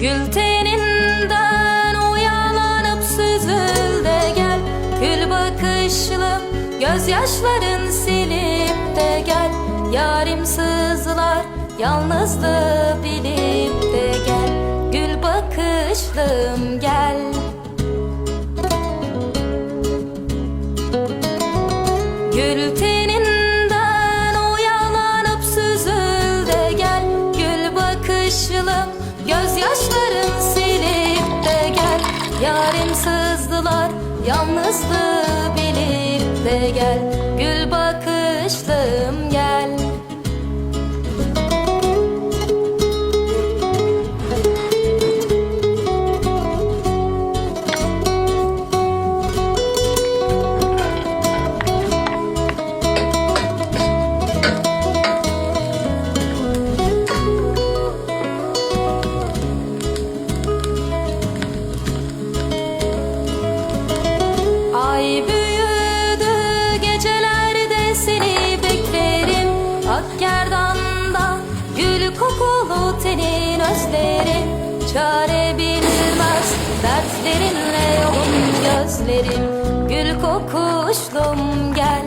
Gül teninden uyanıp süzül de gel. Gül bakışlım gözyaşların silip de gel. Yarim sızlar yalnızlığı bilip de gel. Gül bakışlım gel. Gül teninden uyanıp süzül de gel. Gül bakışlım gözyaşların silip de gel. Yarim sızdılar yalnızlığı bilip de gel gerdanda gül kokulu tenin özlerim Çare bilmez dertlerinle yolun gözlerim. Gül kokuşlum gel